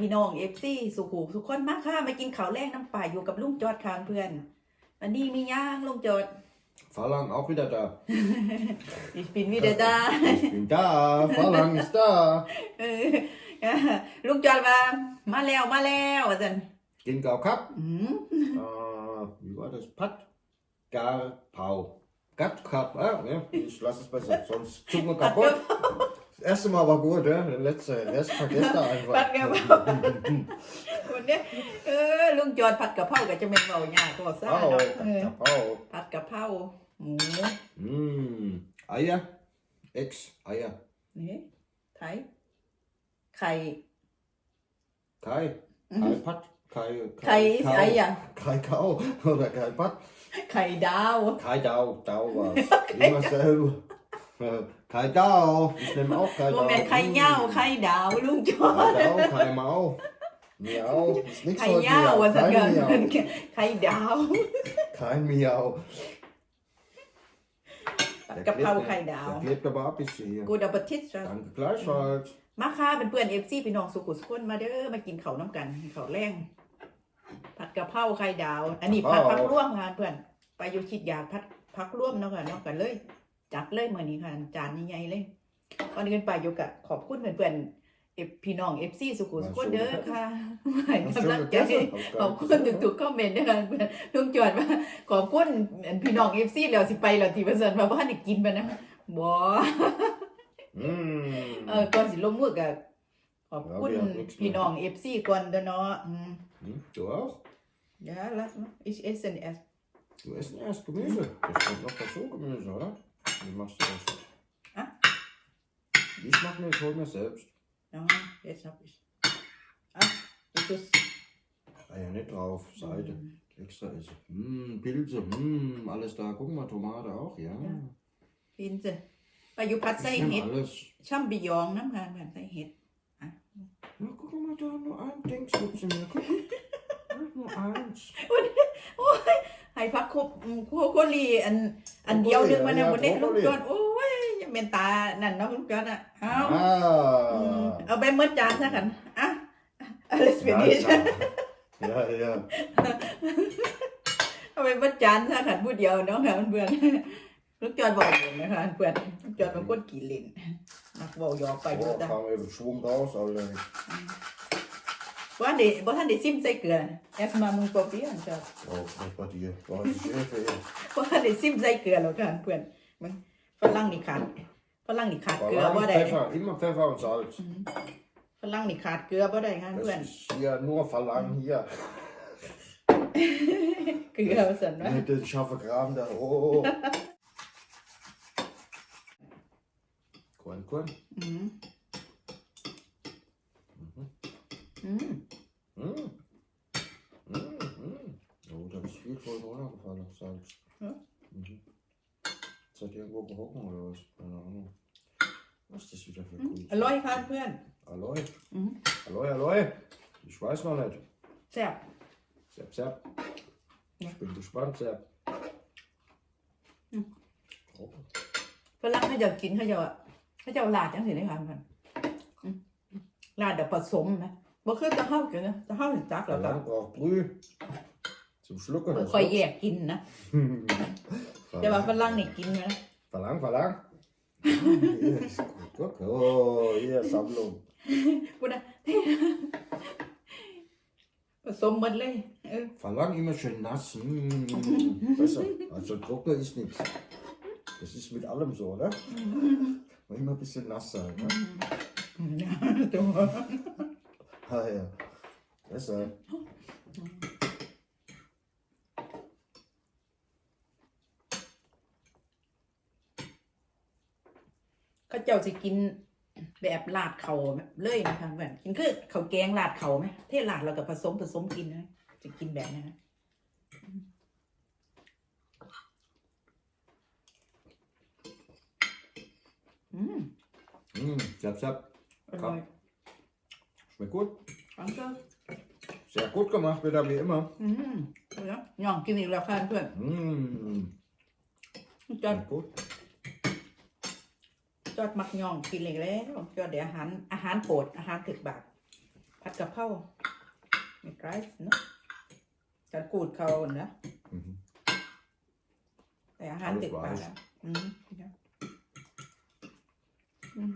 พี่น้องเอฟซีสุขูสุขคนมากค่ะมากินข้าวแรกน้ำป่าอยู่กับลุงจอดคานเพื่อนวันนี้มีย่างลุงจอด Farlang auch wieder da. ดิสปินวิเดดา Ich bin da. Farlang ist da. เออลุงจอดมามาแล้วมาแล้วอาจารย์ Ginkau Cup. อืม Äh, wie war das? Pat. Gar Pau. Gat Cup. Ah, ja, ich lasse es besser. Sonst Zunge kaputt. Das erste Mal war gut, ja. Der letzte Rest vergesst er ผัด einfach. กะเพราคนเนี้ยเออลุงจอดผัดกะเพรากับจะเป็นเบาหยาตัวซ่า Pau. เนาะเออ Pau. ผัดกะเพราหมู Mm. Eier. Ex. Eier. นี่ไทยไข่ Kai. Mhm. Kai Pat. Kai. ไข่ไอ้อะ Kai Kau. Oder Kai Pat. ไข่ดาว Kai Dau. Dau war Immer selber. Äh, Kai Dau. Ich nehme auch Kai โม Dau. เมนไข่เหย้าไข่ดาวลุงจอด Kai Dau, Kai Mau. Miau. Ist nichts ไข่ heute เหย้าว่าสัก Miau. เกิน Kein Miau. ไข่ดาว Kein Miau. กะเพราไข่ดาว Der klebt aber ab bis hier. กูดับเบิลทิช Danke gleichfalls. มาค่ะเป็นเพื่อนเอฟซีพี่น้องสุขุสุขคนมาเด้อมากินข้าวน้ำกันข้าวแรงผัดกะเพราไข่ดาว อันนี้ผัดพักร่วมค่ะเพื่อนไปอยู่คิดอยากผัดพักร่วมเนาะค่ะเนาะกันเลย จัดเลยมื้อนี้ค่ะ จานใหญ่ๆเลยก่อนอื่นไปอยู่กับขอบคุณเพื่อนๆเอฟพี่น้องเอฟซีสุขุสุขคนเด้อค่ะให้กำลังใจขอบคุณทุกๆคอมเมนต์นะคะเพื่อนลุงจอดว่าขอบคุณพี่น้องเอฟซีแล้วสิไปแล้วที่เปอร์เซ็นต์มาบ้านได้กินไปนะบ่ Mm. เออก่อนสิลงมือกับขอบคุณ Ja, wir haben nichts mehr. พี่น้องเอฟซีก่อนเด้อเนาะอืม Hm, Du auch? อย่าลัสเนาะ ich esse erst Du isst erst Gemüse. Das kommt noch dazu, Gemüse, oder? Wie machst du das? Ah. Ich mach mir, ich hol mir selbst. ja jetzt hab ich ah das ist Eier nicht drauf, Seite. Extra ist. Hm, Pilze, hm, alles da. Guck mal, Tomate auch, ja. Ja. พินจ้ะไปอยู่พัด Ich ใส่ nehm เห็ด alles. ช่ำบิยองน้ำค่ะแบบใส่เห็ด Na, guck mal da, nur ein Ding gibt's mir. Guck. Ja, nur eins. โอ้ย ให้พักครบอืมโคโคลีอันอันเดียวนึงมานะโคโคลีวันนี้โคลุโคงลีจอดโอ้ยยังเป็นตานั่นเนาะลุงจอดอะเอาอืม Ah. เอาไปเมื่อจานซะกันอะอะไรสเป Ja, นิช ja. ja, ja. เอาไปเมื่อจานซะกันพูดเดียวเนาะค่ะเพื่อนๆลูกจอดบอกเองนะคะเพื่อนลูกจอดเป็นคนกี่ลิ้นมักบอกหยอกไปดู Oh, จ้ะ kam eben Schwung raus, Alter. ว่าเด็บ่ท่านได้ซิมใส่เกลือแอสมามึงปอปี้อันจ้ะ Oh, nicht bei dir. War ich eh für ihn. บ่ท่านได้ซิมใส่เกลือหรอกค่ะเพื่อนมันฝรั่งนี่ขาดฝรั่งนี่ขาดเกลือบ่ Verlang, ได้ Pfeffer, immer Pfeffer und Salz. ฝรั่งนี่ขาดเกลือบ่ได้ค่ะเพื่อน Das ist hier nur Verlangen hier. เกลือว่าซั่นว่า Mit den scharfen Graben da. Oh. Korn, Korn. อืมอืม Mm. Mm, mm. Oh, da ist viel voll runtergefallen auf Salz. Ja. Mhm. Seid ihr irgendwo gehocken oder was? Keine Ahnung. Was ist das wieder für อืม Grün? อร่อยค่ะเพื่อน Alloy. อืม Alloy, Alloy. Ich weiß noch nicht. แซ่บ Sepp, Sepp. Ja. Ich bin gespannt, Sepp. Mhm. Oh. ฝรั่งเขาจะกินเขาจะเขาจะเอาลาดจังสิได้ค่ะเพื่อนอืมลาดแบบผสมนะ บ่คือตะเฮากินนะตะเฮาสิจักแล้วก็ Verlang braucht Brühe. Zum Schlucken. das ค่อย wird's. แยกกินนะแต่ว่าฝรั่งนี่กินนะ Verlang, verlang. hier ist gut. Guck. Oh, hier Sammlung. พูดนะ ผสมหมดเลยเออ Verlang immer schön nass. Mm, besser. Also trockner ist nichts. Das ist mit allem so, oder? Immer ein bisschen nass sein. Ne? ตัว Ah ja. Besser. เขาเจ้าสิกินแบบลาดเขาเลยนะคะเพื่อนกินคือเขาวแกงลาดเขาไหมเทลาดแล้วก็ผสมผสมกินนะจะกินแบบนี้นะอืม Mm, Sepp, Sepp. อร่อย Schmeckt gut. ฟังก็ Sehr gut gemacht, wieder wie immer. อืมเอาละย่องกินอีกแล้วค่ะเพื่อน Mm, จอด schmeckt gut. จอดมักย่องกินอีกแล้วจอดเดี๋ยวอาหารอาหารโปรดอาหารถึกบาทผัผัดกะเพรามีไรซ์เนาะฉันกูดเขานะ Mhm. แต่อาหารติดปากแล้วอืมเนี่ยอืม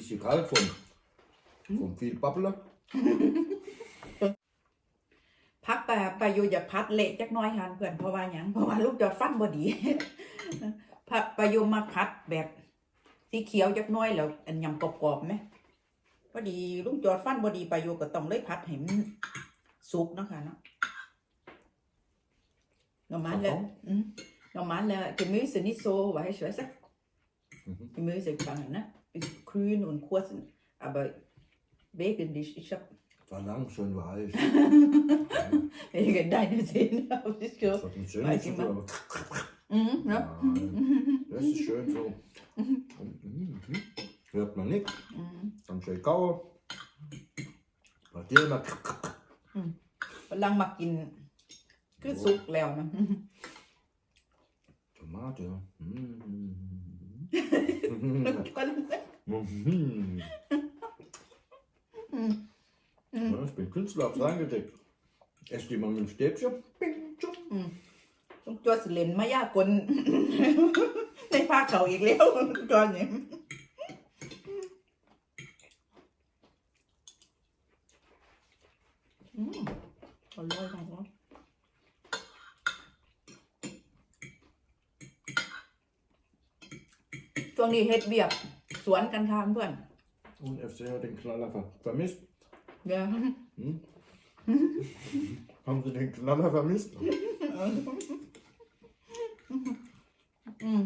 Bisschen kalt vom, vom viel Babbler. พักไปไปอยู่อย่าพัดเละจักหน้อยหันเพื่อนเพราะว่าหยังเพราะว่าลูกจะฟันบ่ดีพักไปอยู่มาพัดแบบสีเขียวจักหน้อยแล้วอันยำกรอบๆไหมพอดีลุงจอดฟันบ่ดีไปอยู่ก็ต้องเลยพัดให้มันสุกเนาะค่ะเนาะ Normale, mm, normale Gemüse nicht so, weißt du, weißt du? Mhm. Gemüse gefangen, ne? Ist grün und kurz, aber wegen dich, ich hab War lang schon weich. wegen deiner Zähne hab ich Das gehört. hat einen schönen Weiß ich Zucker, aber Mhm, ne? Nein, das ist schön so. Mhm. Hört man nicht. Mhm. Dann schön kauen. Bei dir immer. กำลังมากินคือสุกแล้วนะ Tomate. Mhm. Ja, ich bin Künstler, hab's reingedeckt. Esst die mal mit dem Stäbchen. Bing, tschum. ต้องตัวสิเลนมายากล ในภาคเขาอีกแล้วตอนนี้ อืมอร่อยมากเนอะช่วงนี้เฮ็ดเบียบ วนกันค่ะเพื่อน Und FC hat den Knaller ver vermisst. เดี๋ยว Hm? Haben Sie den Knaller vermisst? อืม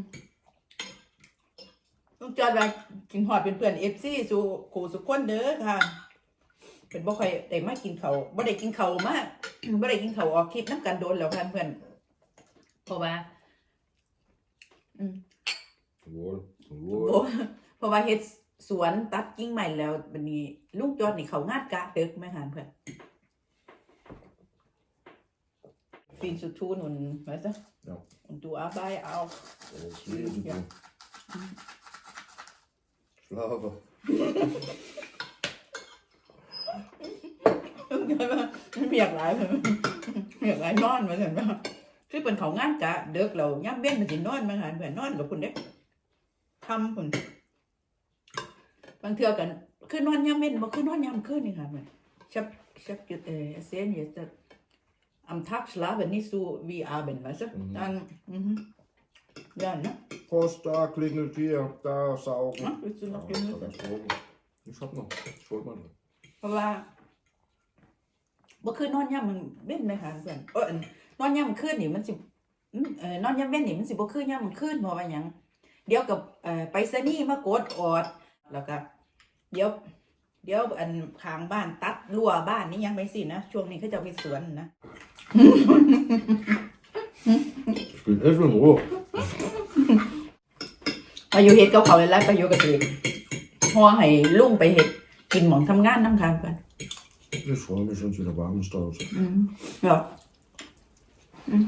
ต้องจอดว่ากินหอดเป็นเพื่อนเอฟซีสู่ขู่สุคนเด้อค่ะ เป็นบ่ค่อยได้มากินเขาวบ่ได้กินเขาวมากบ่ได้กินเขาวออกคลิปน้ำกันโดนแล้วค่ะเพื่อนเพราะว่า Wohl, โอ้ wohl. เพราะว่าเฮ็ดสวนตัดกิ่งใหม่แล้วบัดนี้ลุงจอดนี่เขางาดกะเดึกไหมคะเพื่อนฟินสุทูน und weißt du Ja. und du Arbeit auch Das Leben Ja. so. Schlafe. เมียกหลายเมียกหลายนอนมาเห็นไหมคือเป็น เขางานกะเด็กเราย่ำเบี้ยนมันสินอนมาหาเพื่อนนอนกับคุณเด็กทำคุณบางเทื่อกันคือนอนย่ำเว้นบ่คือนอนย่ำคืนนี่ค่ะเพื่อนชับชับจุดเออเซน jetzt am Tag schlafen nicht so wie Abend weißt du Mhm. dann mhm. ja ne Post da, klingelt hier, da, saugen. Ja, willst du noch Ja, Gemüse? Katastrophe. Ich hab noch. Ich hol mal. เพราะว่าบ่คือนอนย่ำมันเว้นไหมคะเพื่อนเออนอนย่ำมันคืนนี่มันสิอืมเออนอนย่ำเว้นนี่มันสิบ่คือย่ำมันคืนเพราะว่าหยังเดี๋ยวกับเอ่อไปซนี่มากดออดแล้วก็ เดี๋ยว เดี๋ยวอันข้างบ้านตัดรั้วบ้านนี่ยังไปสินะช่วงนี้เขาจะไปสวนนะ Ich bin echt in Ruhe. ไปอยู่เฮ็ดกับเขาเลยไล่ไปอยู่กับสิห่อให้ลุงไปเฮ็ดกินหมองทำงานน้ำค้างกัน Ich freue mich, wenn es wieder warm ist draußen. อืม ja อืม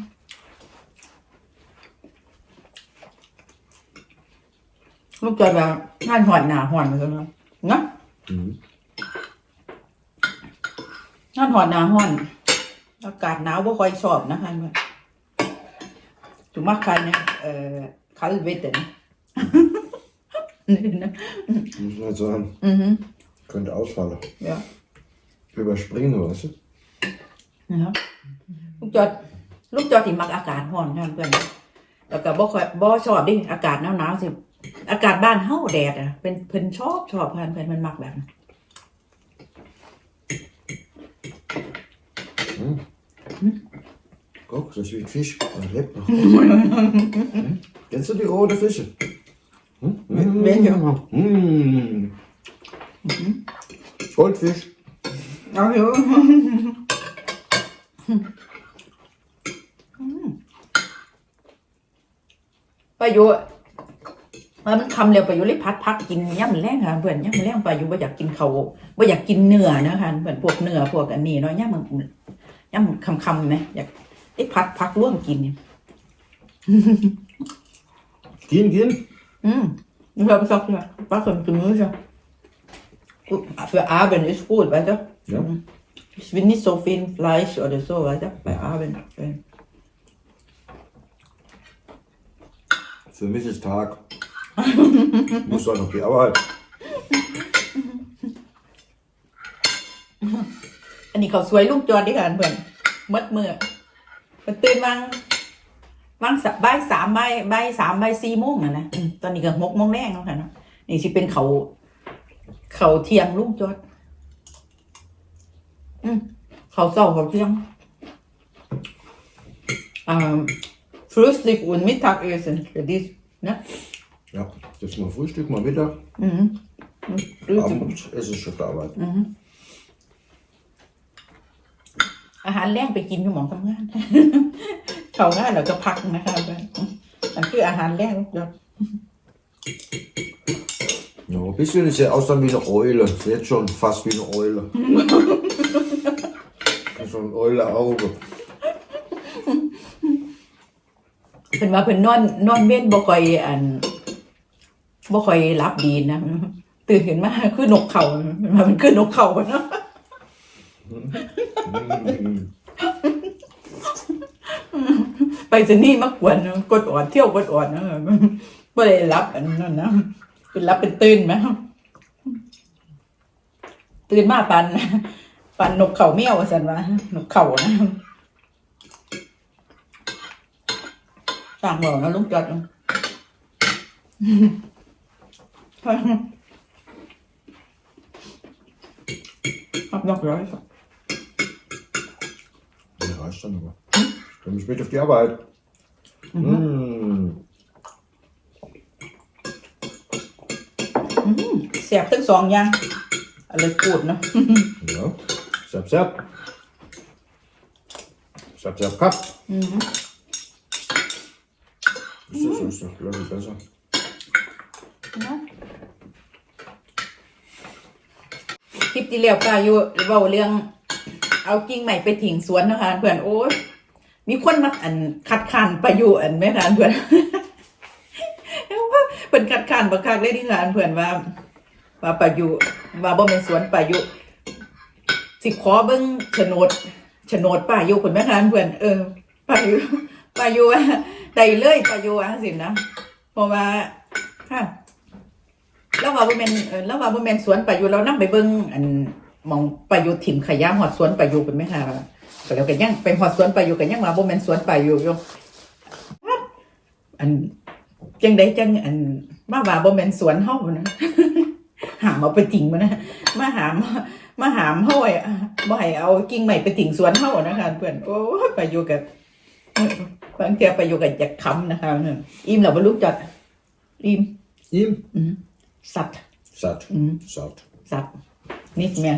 ลูกจอยแบบงานหอนหนาหอนเหมือนกันเนาะเนาะ Mhm. งานหอนหนาหอนอากาศหนาวบ่ค่อยชอบนะคะเพื่อนจุมาคันเนี่ยเอ่อคัลเวตนนี่นะ Muss nicht sein. อือฮึ Könnte ausfallen. Ja. Überspringen, weißt du? นะครับลูกจอด ลูกจอดที่มักอากาศร้อนค่ะเพื่อนแล้วก็บ่ค่อยบ่ชอบดิอากาศหนาวๆสิ อากาศบ้านเฮาแดดอะเป็นเพิ่นชอบชอบค่ะเพื่อนมันมักแบบนั้น Guck, das ist wie ein Fisch. Der lebt noch. Hm? Kennst du die rote Fische? Hm? Hm? Welche? Hm. Goldfisch. เอาอยู่ มันคำเร็วประโยชน์เลยพัดพักกินย่ำแรงค่ะเพื่อนย่ำแรงประโยชน์ว่าอยากกินเขาว่าอยากกินเนื้อนะคะเพื่อนพวกเนื้อพวกอันนี้เนาะย่ำมันย่ำคำคำๆไหมอยากได้พัดพักร่วมกินเนี่ย Gehen, gehen. อืมนี่เราไปซักเลยป้าคนกินมื้อจ้ะ Gut, Für Abend ist gut, weißt du? Ja. Ich will nicht so viel Fleisch oder so, weißt du? Bei Abend. Für mich ist Tag. Muss auch noch die Arbeit. อันนี้เขาสวยลูกจอดด้วยกันเพื่อนหมดมือมันตื่นวังวังสะบ่ายสามใบ่ายบ่ายสามใบายสี่โมงอะนะอืมตอนนี้ก็หกโมงแรกแล้วค่ะเนาะนี่สิเป็นเขา เขาเทียงลูกจอด อืมเขาเศร้าเขาเทียงอ่า Frühstück und Mittagessen für dies ne Ja, das ist mal Frühstück, mal Mittag. อืมอืม Frühstück Abend ist es schon auf der Arbeit. อืมอาหารแรงไปกินอยู่หมองทำงาน เขาง่ายเราก็พักนะคะนั่นคืออาหารแรงยอด Ja, ein bisschen ist ja aus dann wie eine Eule. Ist jetzt schon fast wie eine Eule. so ein Eule-Auge. เป็นว่าเป็นนอนนอนเว้นบ่ค่อยอัน บ่ค่อยรับดีนะตื่นขึ้นมาคือนกเขา่ามันคือนกเขาเนาะไปสนี่มากวนกดอ่อนเที่ยวกดอ่อนนะไม่ได้รับอันนั้นนะเป็นรับเป็นตื่นไหมตื่นมาปันปันนกเขาเมียวสันวะนกเขานะสั่งบอกนะลุงจอด นะครับนกร้อยครับ Ja, reicht dann aber. Komm ich mit auf die Arbeit. Mm. เสียบทั้งสองอย่างอะไรกูดเนาะ Ja. Zap, zap. Zap, zap, kap. อืม Ist das ist doch, glaube ich, besser. ค ที่แล้วป้าอยู่เว้าเรื่อง เอากิ่งใหม่ไปถิงสวนนะคะเพื่อนโอ้ยมีคนมาอันคัดค้านไปอยู่อันแม่คะเพื่อนเพิ่นคัดค้านบักคักเลยที่ค่ะเพื่อนว่า ว่าไปอยู่ว่าบ่เป็นสวนไปอยู่สิขอเบิ่งโฉนดโฉนดป้าอยู่เพิ่นแม่คะเพื่อนเออป้าอยู่ป้าอยู่ได้เลยป้าอยู่ว่าสินะเพราะว่าค่ะ แล้วว่าบ่แม่นเออแล้วว่าบ่แม่นสวนไปอยู่เรานำไปเบิ่งอันหมองไปอยู่ถิ่มขยะฮอดสวนไปอยู่เป็นไหมคะก็แล้วก็ยังไปฮอดสวนไปอยู่ก็ยังว่าบ่แม่นสวนไปอยู่อยู่อันจังไดจังอันมาว่าบ่แม่นสวนเฮานะหามเอาไปทิ้งมานะมาหามมาหามเฮาไอ้บ่ให้เอากิ่งใหม่ไปทิ้งสวนเฮานะคะเพื่อนโอ้ยไปอยู่กับบางเทีไปอยู่กับจักคำนะคะอิ่มแล้วบ่รู้จักอิ่ม Ihm? อืม สัตว์ Satt. อืม Satt. สัตว์นิดเมีย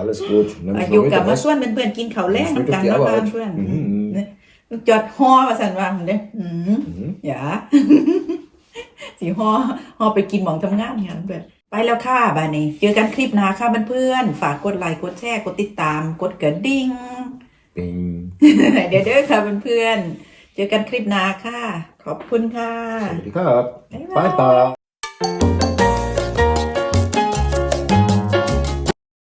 Alles gut. Nimm อา ich ยุ noch mit กลับ den มา Rest. ส่วนเป็นเพื่อนกินข้าวแรงน้ำกัน Die นะบ้าน Arbeit. เพื่อน Mhm, mhm. ลูกจอดฮอมาสันวางเด้อืม Mhm. อย่าสีฮอฮอไปกินหมองทำงานงานเพื่อนไปแล้วค่ะบานนี้เจอกันคลิปหน้าค่ะเพื่อนๆฝากกดไลค์กดแชร์กดติดตาม กดกระดิ่ง Bing. เดี๋ยวเด้อค่ะเพื่อนๆเจอกันคลิปหน้าค่ะ ขอบคุณค่ะ Sawadee krab. Bye bye. Bye bye.